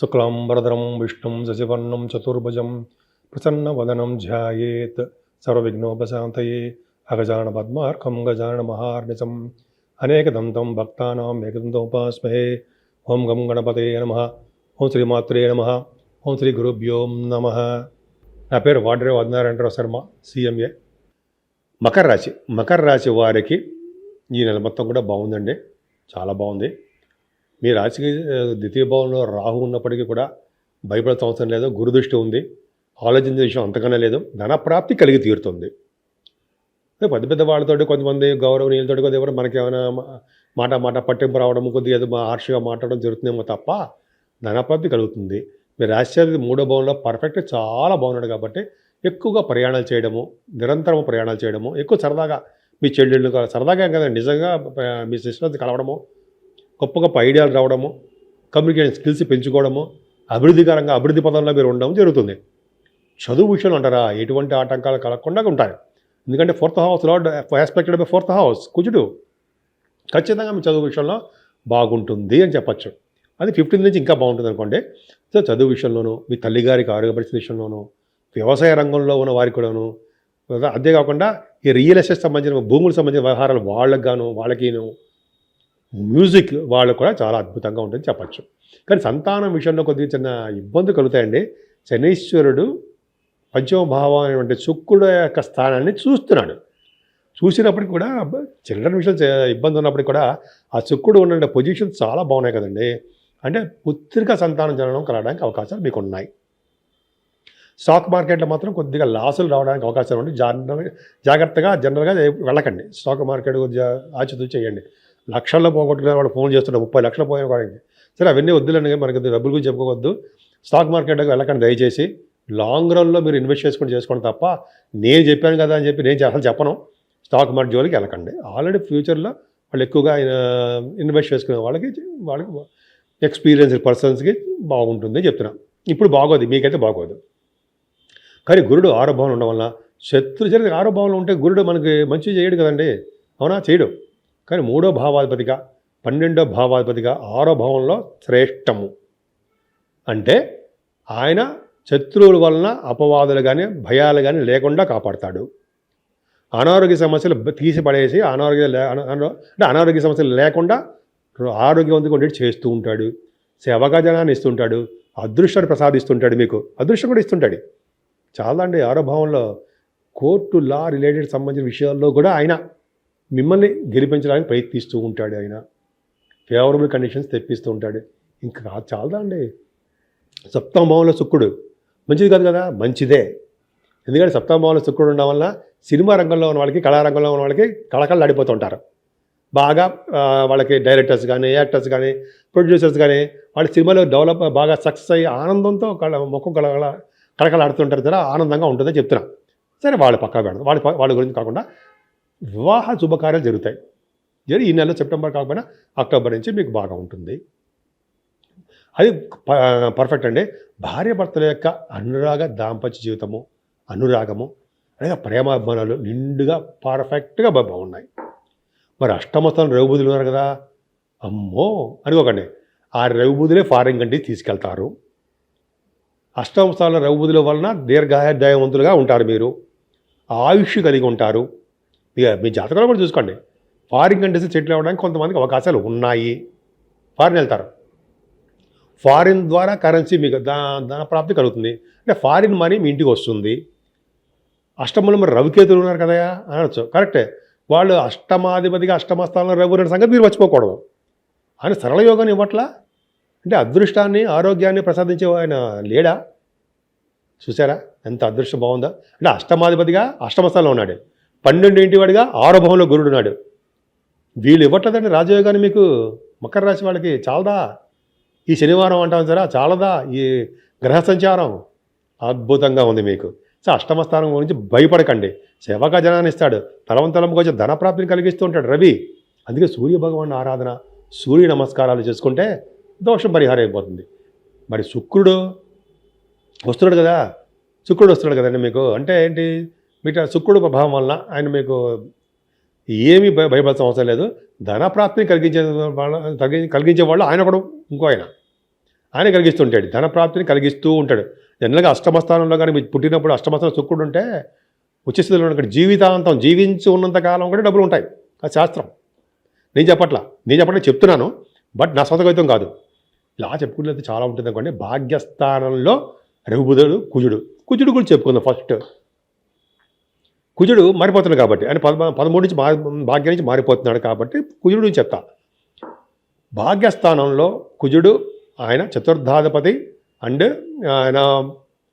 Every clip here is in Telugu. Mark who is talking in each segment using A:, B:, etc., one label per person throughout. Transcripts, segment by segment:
A: శుక్లాంబరధరం విష్ణుం శశివర్ణం చతుర్భుజం ప్రసన్నవదనం ధ్యాయేత్. సర్వవిఘ్నోపశాంతయే అగజాన పద్మార్కం గజాన మహార్నిశం. అనేకదంతం భక్తానాం ఏకదంతోపాస్మహే. ఓం గం గణపతే నమ. ఓం శ్రీమాత్రే నమ. ఓం శ్రీ గురుభ్యోం నమ. నా పేరు వాడ్రే వదనారాయణరావు శర్మ సీఎంఏ. మకర రాశి. మకర రాశి వారికి ఈ నెల మొత్తం కూడా బాగుందండి. చాలా బాగుంది. మీ రాశికి ద్వితీయ భావంలో రాహు ఉన్నప్పటికీ కూడా భయపడాల్సిన అవసరం లేదు గురుదృష్టి ఉంది. ఆలోచించే విషయం అంతకన్నా లేదు ధనప్రాప్తి కలిగి తీరుతుంది. పెద్ద పెద్ద వాళ్ళతోటి కొంతమంది గౌరవనీయులతోటి కొద్దిగా ఎవరు మనకి ఏమైనా మాట మాట పట్టింపు రావడం కొద్దిగా ఏదో మా హార్ష్గా మాట్లాడడం జరుగుతుందేమో తప్ప ధనప్రాప్తి కలుగుతుంది. మీ రాష్ట్రాది మూడో భవనంలో పర్ఫెక్ట్ చాలా బాగున్నాడు కాబట్టి ఎక్కువగా ప్రయాణాలు చేయడము నిరంతరం ప్రయాణాలు చేయడము ఎక్కువ సరదాగా మీ చెల్లెళ్ళు సరదాగా ఏం నిజంగా మీ సిస్టర్స్ కలవడము గొప్ప గొప్ప ఐడియాలు రావడము కమ్యూనికేషన్ స్కిల్స్ పెంచుకోవడము అభివృద్ధికరంగా అభివృద్ధి పదంలో మీరు ఉండడం జరుగుతుంది. చదువు విషయంలో అంటారా? ఎటువంటి ఆటంకాలు కలగకుండా ఉంటాయి. ఎందుకంటే ఫోర్త్ హౌస్లో ఎక్స్పెక్టెడ్ బై ఫోర్త్ హౌస్ కుజుడు ఖచ్చితంగా మీ చదువు విషయంలో బాగుంటుంది అని చెప్పచ్చు. అది ఫిఫ్టీన్ నుంచి ఇంకా బాగుంటుంది అనుకోండి. సో చదువు విషయంలోనూ మీ తల్లిగారికి ఆరోగ్య పరిస్థితి విషయంలోనూ వ్యవసాయ రంగంలో ఉన్న వారికి కూడాను అంతేకాకుండా ఈ రియల్ ఎస్టేట్ సంబంధించిన భూములకు సంబంధించిన వ్యవహారాలు వాళ్ళకి గాను వాళ్ళకిను మ్యూజిక్ వాళ్ళకు కూడా చాలా అద్భుతంగా ఉంటుంది చెప్పచ్చు. కానీ సంతానం విషయంలో కొద్దిగా చిన్న ఇబ్బంది కలుగుతాయండి. శనీశ్వరుడు పంచమభావం అనేటువంటి శుక్రుడు యొక్క స్థానాన్ని చూస్తున్నాడు. చూసినప్పటికి కూడా చిల్డ్రన్ విషయంలో చే- ఇబ్బంది ఉన్నప్పటికీ కూడా ఆ శుక్రుడు ఉన్న పొజిషన్ చాలా బాగున్నాయి కదండి. అంటే పుత్రిక సంతానం జరగడం కలగడానికి అవకాశాలు మీకు ఉన్నాయి స్టాక్ మార్కెట్లో మాత్రం కొద్దిగా లాసులు రావడానికి అవకాశాలు ఉంటాయి జాగ్రత్తగా జనరల్గా వెళ్ళకండి. స్టాక్ మార్కెట్ కొద్దిగా ఆచితూచి చేయండి. లక్షల్లో పోగొట్టుకునే వాడు ఫోన్ చేస్తున్నాడు ముప్పై లక్షలు పోయిన వాడికి సరే అవన్నీ వద్దులండి మనకి డబ్బుల గురించి చెప్పుకోవద్దు. స్టాక్ మార్కెట్కి వెళ్ళకండి దయచేసి. లాంగ్ రన్లో మీరు ఇన్వెస్ట్ చేసుకుని చేసుకోండి తప్ప నేను చెప్పాను కదా అని చెప్పి నేను అసలు చెప్పను. స్టాక్ మార్కెట్ జోలికి వెళ్ళకండి. ఆల్రెడీ ఫ్యూచర్లో వాళ్ళు ఎక్కువగా ఇన్వెస్ట్ చేసుకునే వాళ్ళకి వాళ్ళకి ఎక్స్పీరియన్స్ పర్సన్స్కి బాగుంటుంది చెప్తున్నా. ఇప్పుడు బాగోదు మీకైతే బాగోదు. కానీ గురుడు ఆరోభావం ఉండడం వల్ల శత్రు జరిగిన ఆరో ఉంటే గురుడు మనకి మంచి చేయడు కదండి. అవునా? చేయడు. కానీ మూడో భావాధిపతిగా పన్నెండో భావాధిపతిగా ఆరో భావంలో శ్రేష్టము. అంటే ఆయన శత్రువుల వలన అపవాదులు కానీ భయాలు కానీ లేకుండా కాపాడతాడు. అనారోగ్య సమస్యలు తీసిపడేసి అనారోగ్య అంటే అనారోగ్య సమస్యలు లేకుండా ఆరోగ్యవంతంగా ఉండేది చేస్తూ ఉంటాడు. సేవగా జనాన్ని ఇస్తుంటాడు. అదృష్టాన్ని ప్రసాదిస్తుంటాడు మీకు. అదృష్టం కూడా ఇస్తుంటాడు. చాలా అండి ఆరో భావంలో కోర్టు లా రిలేటెడ్ సంబంధించిన విషయాల్లో కూడా ఆయన మిమ్మల్ని గెలిపించడానికి ప్రయత్నిస్తూ ఉంటాడు ఆయన. ఫేవరబుల్ కండిషన్స్ తెప్పిస్తూ ఉంటాడు. ఇంకా చాలా చాలదా అండి సప్తమ భావంలో శుక్రుడు. మంచిది కాదు కదా? మంచిదే. ఎందుకంటే సప్తమ భావంలో శుక్రుడు ఉండడం వల్ల సినిమా రంగంలో ఉన్న వాళ్ళకి కళారంగంలో ఉన్న వాళ్ళకి కళకళలు ఆడిపోతుంటారు బాగా వాళ్ళకి డైరెక్టర్స్ కానీ యాక్టర్స్ కానీ ప్రొడ్యూసర్స్ కానీ వాళ్ళ సినిమాలో డెవలప్ బాగా సక్సెస్ అయ్యి ఆనందంతో కళ ముఖం కళ కళకళాడుతుంటారు కదా ఆనందంగా ఉంటుందని చెప్తున్నా సరే వాళ్ళు పక్కా పెడతారు వాళ్ళ వాళ్ళ గురించి కాకుండా వివాహ శుభకార్యాలు జరుగుతాయి. జరి ఈ నెలలో సెప్టెంబర్ కాకపోయినా అక్టోబర్ నుంచి మీకు బాగా ఉంటుంది. అది ప- పర్ఫెక్ట్ అండి. భార్య భర్తల యొక్క అనురాగ దాంపత్య జీవితము అనురాగము అలాగే ప్రేమాభిమానాలు నిండుగా పర్ఫెక్ట్గా బాగున్నాయి. మరి అష్టమస్థానం రఘుబుధులు ఉన్నారు కదా. అమ్మో! అనుకోకండి. ఆ రఘుబుధులే ఫారెన్ కంట్రీ తీసుకెళ్తారు. అష్టమ స్థానంలో వలన దీర్ఘాయుర్దాయవంతులుగా ఉంటారు మీరు. ఆయుష్ కలిగి ఉంటారు. ఇక మీ జాతకంలో కూడా చూసుకోండి. ఫారిన్ కంట్రీస్ సెటిల్ అవ్వడానికి కొంతమందికి అవకాశాలు ఉన్నాయి. ఫారిన్ వెళ్తారు. ఫారిన్ ద్వారా కరెన్సీ మీకు దా ధన ప్రాప్తి కలుగుతుంది. అంటే ఫారిన్ మనీ మీ ఇంటికి వస్తుంది. అష్టమంలో మరి రవికేతులు ఉన్నారు కదా అనొచ్చు. కరెక్టే. వాళ్ళు అష్టమాధిపతిగా అష్టమ స్థానంలో రవి ఉన్న సంగతి మీరు మర్చిపోకూడదు. ఆయన సరళ యోగాన్ని ఇవ్వట్లా? అంటే అదృష్టాన్ని ఆరోగ్యాన్ని ప్రసాదించే ఆయన లేడా? చూసారా ఎంత అదృష్టం బాగుందా. అంటే అష్టమాధిపతిగా అష్టమ స్థానంలో ఉన్నాడు. పన్నెండు ఇంటి వాడిగా ఆరో భవంలో గురుడు ఉన్నాడు వీళ్ళు ఇవ్వట్లేదండి రాజయోగాన్ని మీకు. మకర రాశి వాళ్ళకి చాలదా? ఈ శనివారం అంటాం సరే చాలదా? ఈ గ్రహ సంచారం అద్భుతంగా ఉంది మీకు. సో అష్టమ స్థానం గురించి భయపడకండి. సేవగా జనాన్ని ఇస్తాడు. తలవంతలం కొంచెం ధనప్రాప్తిని కలిగిస్తూ ఉంటాడు రవి. అందుకే సూర్య భగవాన్ ఆరాధన సూర్య నమస్కారాలు చేసుకుంటే దోషం పరిహారం అయిపోతుంది. మరి శుక్రుడు వస్తున్నాడు కదా? శుక్రుడు వస్తున్నాడు కదండి మీకు. అంటే ఏంటి? మీకు శుక్రుడు ప్రభావం వలన ఆయన మీకు ఏమీ భయ భయపడాల్సిన అవసరం లేదు. ధనప్రాప్తిని కలిగించే వాళ్ళ కలిగి- కలిగించే వాళ్ళు ఆయన కూడా ఇంకో ఆయన. ఆయన కలిగిస్తుంటాడు. ఉంటాడు ధనప్రాప్తిని కలిగిస్తూ ఉంటాడు. జనరల్గా అష్టమస్థానంలో కానీ మీరు పుట్టినప్పుడు అష్టమస్థానం శుక్రుడు ఉంటే ఉచ్చస్థితిలో ఉన్న జీవితాంతం జీవించి ఉన్నంత కాలం కూడా డబ్బులు ఉంటాయి. అది శాస్త్రం. నేను చెప్పట్లా. నేను చెప్పట్లే చెప్తున్నాను. బట్ నా సొంత కాదు. ఇలా చెప్పుకునేది చాలా ఉంటుంది అనుకోండి. భాగ్యస్థానంలో రఘుబుధుడు కుజుడు. కుజుడు కూడా చెప్పుకుందాం ఫస్ట్. కుజుడు మారిపోతున్నాడు కాబట్టి ఆయన పద పదమూడు నుంచి మారి భాగ్యం నుంచి మారిపోతున్నాడు కాబట్టి కుజుడు నుంచి చెప్తా. భాగ్యస్థానంలో కుజుడు ఆయన చతుర్థాధిపతి అండ్ ఆయన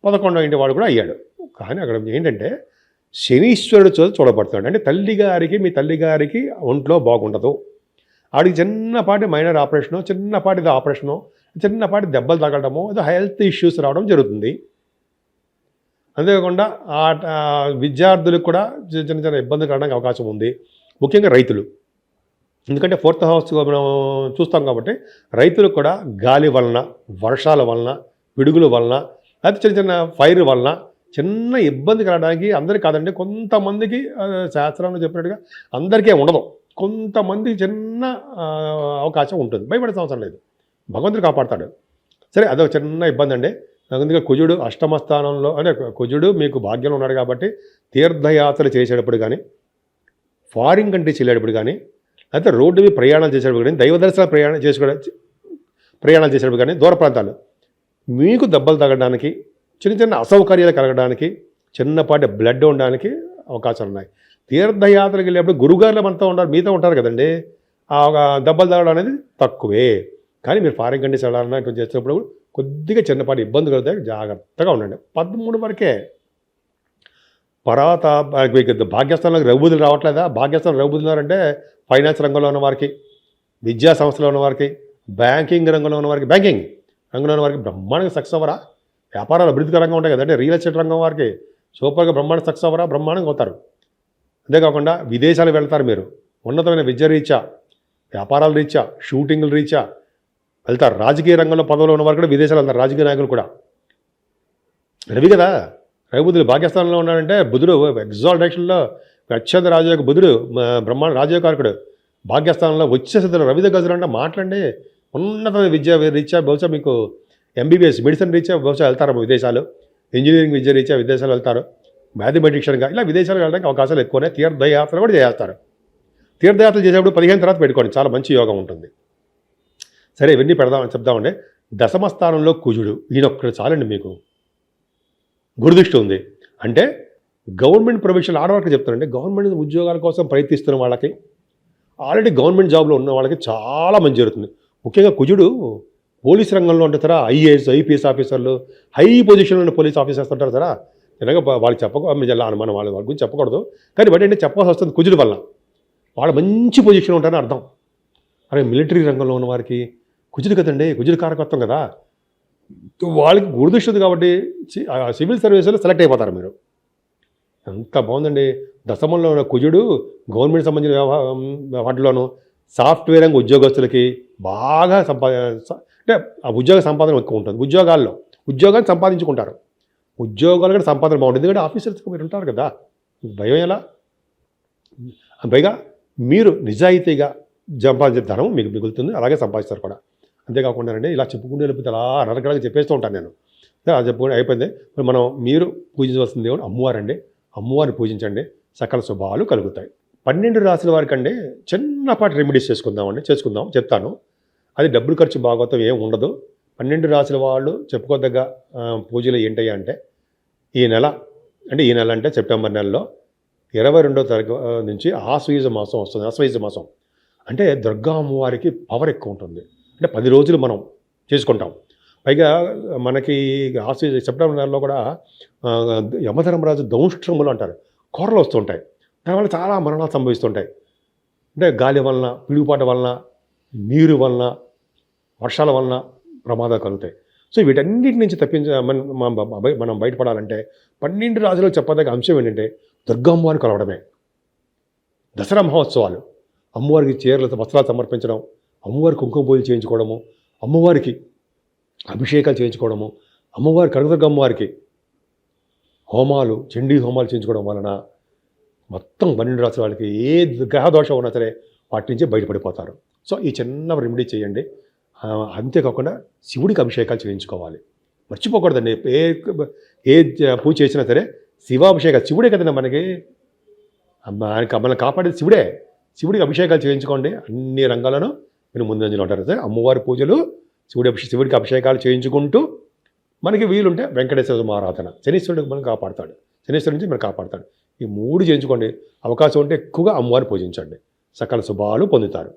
A: పదకొండో ఇంటి వాడు కూడా అయ్యాడు. కానీ అక్కడ ఏంటంటే శనీశ్వరుడు చూ చూడబడుతున్నాడు. అంటే తల్లిగారికి మీ తల్లిగారికి ఒంట్లో బాగుండదు. ఆడికి చిన్నపాటి మైనర్ ఆపరేషను చిన్నపాటి ఆపరేషను చిన్నపాటి దెబ్బలు తగలడము ఏదో హెల్త్ ఇష్యూస్ రావడం జరుగుతుంది. అంతేకాకుండా ఆ విద్యార్థులకు కూడా చిన్న చిన్న ఇబ్బంది కలగడానికి అవకాశం ఉంది. ముఖ్యంగా రైతులు. ఎందుకంటే ఫోర్త్ హౌస్ మనం చూస్తాం కాబట్టి రైతులకు కూడా గాలి వలన వర్షాల వలన పిడుగుల వలన లేకపోతే చిన్న చిన్న ఫైర్ వలన చిన్న ఇబ్బంది కలగడానికి అందరికీ కాదండి. కొంతమందికి శాస్త్రంలో చెప్పినట్టుగా అందరికీ ఉండదు. కొంతమంది చిన్న అవకాశం ఉంటుంది. భయపడే అవసరం లేదు. భగవంతుడు కాపాడతాడు. సరే అదొక చిన్న ఇబ్బంది అండి. అందుకే కుజుడు అష్టమ స్థానంలో అంటే కుజుడు మీకు భాగ్యంలో ఉన్నాడు కాబట్టి తీర్థయాత్రలు చేసేటప్పుడు కానీ ఫారిన్ కంట్రీస్ వెళ్ళేటప్పుడు కానీ లేకపోతే రోడ్డు మీద ప్రయాణాలు చేసేటప్పుడు కానీ దైవ దర్శన ప్రయాణం చేసుకోవడం ప్రయాణాలు చేసేటప్పుడు కానీ దూర ప్రాంతాలు మీకు దెబ్బలు తగ్గడానికి చిన్న చిన్న అసౌకర్యాలు కలగడానికి చిన్నపాటి బ్లడ్ ఉండడానికి అవకాశాలు ఉన్నాయి. తీర్థయాత్రకి వెళ్ళేటప్పుడు గురుగారులు మనతో ఉంటారు మీతో ఉంటారు కదండి. ఆ దెబ్బలు తగ్గడం అనేది తక్కువే. కానీ మీరు ఫారిన్ కంట్రీస్ వెళ్ళాలన్నా ఇటువంటి చేసేటప్పుడు కొద్దిగా చిన్నపాటి ఇబ్బంది కలుగుతాయి జాగ్రత్తగా ఉండండి. పదమూడు వరకే పర్వత భాగ్యస్థానంలోకి రఘుబుద్ధులు రావట్లేదా? భాగ్యస్థానం రఘుబుద్ధులారంటే ఫైనాన్స్ రంగంలో ఉన్న వారికి విద్యా సంస్థలో ఉన్న వారికి బ్యాంకింగ్ రంగంలో ఉన్న వారికి బ్యాంకింగ్ రంగంలో ఉన్న వారికి బ్రహ్మాండంగా సక్సెస్ అవ్వరా? వ్యాపారాలు అభివృద్ధికరంగా ఉంటాయి కదంటే రియల్ ఎస్టేట్ రంగం వారికి సూపర్గా బ్రహ్మాండ సక్సెస్ అవ్వరా? బ్రహ్మాండంగా అవుతారు. అంతేకాకుండా విదేశాలు వెళ్తారు మీరు. ఉన్నతమైన విద్య రీత్యా వ్యాపారాల రీత్యా షూటింగ్ల రీత్యా వెళ్తారు. రాజకీయ రంగంలో పదవులు ఉన్న వారు కూడా విదేశాలు వెళ్తారు. రాజకీయ నాయకులు కూడా. రవి కదా? రవిబుద్ధుడు భాగ్యస్థానంలో ఉన్నాడంటే బుధుడు ఎగ్జాల్ డైరెక్షన్లో అత్యంత రాజయోగ బుధుడు బ్రహ్మాండ రాజయోగారకుడు భాగ్యస్థానంలో వచ్చేసిద్దరు రవిద గజులు అంటే మాట్లాడండి. ఉన్నత విద్య రీత్యా బహుశా మీకు ఎంబీబీఎస్ మెడిసిన్ రీత్యా బహుశా వెళ్తారు విదేశాలు? ఇంజనీరింగ్ విద్య రీత్యా విదేశాలు వెళ్తారు. మ్యాథమెటిషియన్గా ఇలా విదేశాలు వెళ్ళడానికి అవకాశాలు ఎక్కువనే తీర్థయాత్ర కూడా చేస్తారు. తీర్థయాత్ర చేసేప్పుడు పదిహేను తర్వాత పెట్టుకోండి. చాలా మంచి యోగం ఉంటుంది. సరే ఇవన్నీ పెడదామని చెప్దామంటే దశమ స్థానంలో కుజుడు ఈయనొక్కడు చాలండి మీకు. గురుదృష్టి ఉంది. అంటే గవర్నమెంట్ ప్రొఫెషనల్ ఆడవాళ్ళకి చెప్తానండి. గవర్నమెంట్ ఉద్యోగాల కోసం ప్రయత్నిస్తున్న వాళ్ళకి ఆల్రెడీ గవర్నమెంట్ జాబ్లో ఉన్న వాళ్ళకి చాలా మంచి జరుగుతుంది. ముఖ్యంగా కుజుడు పోలీస్ రంగంలో ఉంటారా ఐఏఎస్ ఐపీఎస్ ఆఫీసర్లు హై పొజిషన్లో ఉన్న పోలీస్ ఆఫీసర్స్ ఉంటారు సరా నిజంగా వాళ్ళు చెప్పక అనుమానం వాళ్ళ వాళ్ళ గురించి చెప్పకూడదు. కానీ బట్ అంటే చెప్పాల్సి వస్తుంది కుజుడు వల్ల. వాళ్ళు మంచి పొజిషన్ ఉంటారని అర్థం. అరే మిలిటరీ రంగంలో ఉన్న వారికి కుజుడు కదండి కుజుడు కారకత్వం కదా. వాళ్ళకి గురుదృష్టిది కాబట్టి సి- ఆ సివిల్ సర్వీసులో సెలెక్ట్ అయిపోతారు మీరు. ఎంత బాగుందండి. దశమంలో ఉన్న కుజుడు గవర్నమెంట్ సంబంధించిన వాటిలోనూ సాఫ్ట్వేర్ రంగ ఉద్యోగస్తులకి బాగా సంపా అంటే ఆ ఉద్యోగ సంపాదన ఎక్కువ ఉంటుంది. ఉద్యోగాల్లో ఉద్యోగాన్ని సంపాదించుకుంటారు. ఉద్యోగాలు కూడా సంపాదన బాగుంటుంది. ఎందుకంటే ఆఫీసర్స్కి మీరు ఉంటారు కదా. భయం ఎలా? పైగా మీరు నిజాయితీగా సంపాదించే ధనం మీకు మిగులుతుంది. అలాగే సంపాదిస్తారు కూడా. అంతేకాకుండా అండి ఇలా చెప్పుకుంటూ వెళ్ళిపోతే అలా నరకడగా చెప్పేస్తూ ఉంటాను నేను. అది చెప్పుకుంటే అయిపోయింది. మరి మనం మీరు పూజించవలసిన దేవుడు అమ్మవారండి. అమ్మవారిని పూజించండి. సకల శుభాలు కలుగుతాయి. పన్నెండు రాశుల వారికి అండి చిన్నపాటి రెమెడీస్ చేసుకుందామండి చేసుకుందాం చెప్తాను. అది డబ్బులు ఖర్చు భాగవతం ఏం ఉండదు. పన్నెండు రాశుల వాళ్ళు చెప్పుకోదగ్గ పూజలు ఏంటయ్యా అంటే ఈ నెల అంటే ఈ నెల అంటే సెప్టెంబర్ నెలలో ఇరవై రెండో తారీఖు నుంచి ఆశ్వయుజ మాసం వస్తుంది ఆశ్వయుజ మాసం. అంటే దుర్గా అమ్మవారికి పవర్ ఎక్కువ ఉంటుంది. అంటే పది రోజులు మనం చేసుకుంటాం. పైగా మనకి ఆశ్వయుజ సెప్టెంబర్ నెలలో కూడా యమధర్మరాజు దౌష్ట్రములు అంటారు. కూరలు వస్తుంటాయి. దానివల్ల చాలా మరణాలు సంభవిస్తుంటాయి. అంటే గాలి వలన పిడుగుపాట వలన నీరు వలన వర్షాల వలన ప్రమాదాలు కలుగుతాయి. సో వీటన్నిటి నుంచి తప్పించ మనం బయటపడాలంటే పన్నెండు రాజులు చెప్పదగ్గ అంశం ఏంటంటే దుర్గమ్మవారిని కలవడమే. దసరా మహోత్సవాలు. అమ్మవారికి చీరలతో వస్త్రాలు సమర్పించడం అమ్మవారికి కుంకుమ పూజలు చేయించుకోవడము అమ్మవారికి అభిషేకాలు చేయించుకోవడము అమ్మవారి కనకదుర్గ అమ్మవారికి హోమాలు చండీ హోమాలు చేయించుకోవడం వలన మొత్తం పన్నెండు రాసుల వాళ్ళకి ఏ గ్రహ దోషం ఉన్నా సరే వాటి నుంచి బయటపడిపోతారు. సో ఈ చిన్న రెమెడీ చేయండి. అంతేకాకుండా శివుడికి అభిషేకాలు చేయించుకోవాలి. మర్చిపోకూడదండి. ఏ ఏ పూజ చేసినా సరే శివాభిషేకాలు శివుడే కదండి మనకి. మనకి మనల్ని కాపాడేది శివుడే. శివుడికి అభిషేకాలు చేయించుకోండి. అన్ని రంగాలను మీరు ముందంజలో ఉంటారు సరే అమ్మవారి పూజలు శివుడి శివుడికి అభిషేకాలు చేయించుకుంటూ మనకి వీలుంటే వెంకటేశ్వర ఆరాధన శనీశ్వరుడికి మనం కాపాడతాడు. శనీశ్వరుడి నుంచి మనం కాపాడతాడు. ఈ మూడు చేయించుకోండి. అవకాశం ఉంటే ఎక్కువగా అమ్మవారిని పూజించండి. సకల శుభాలు పొందుతారు.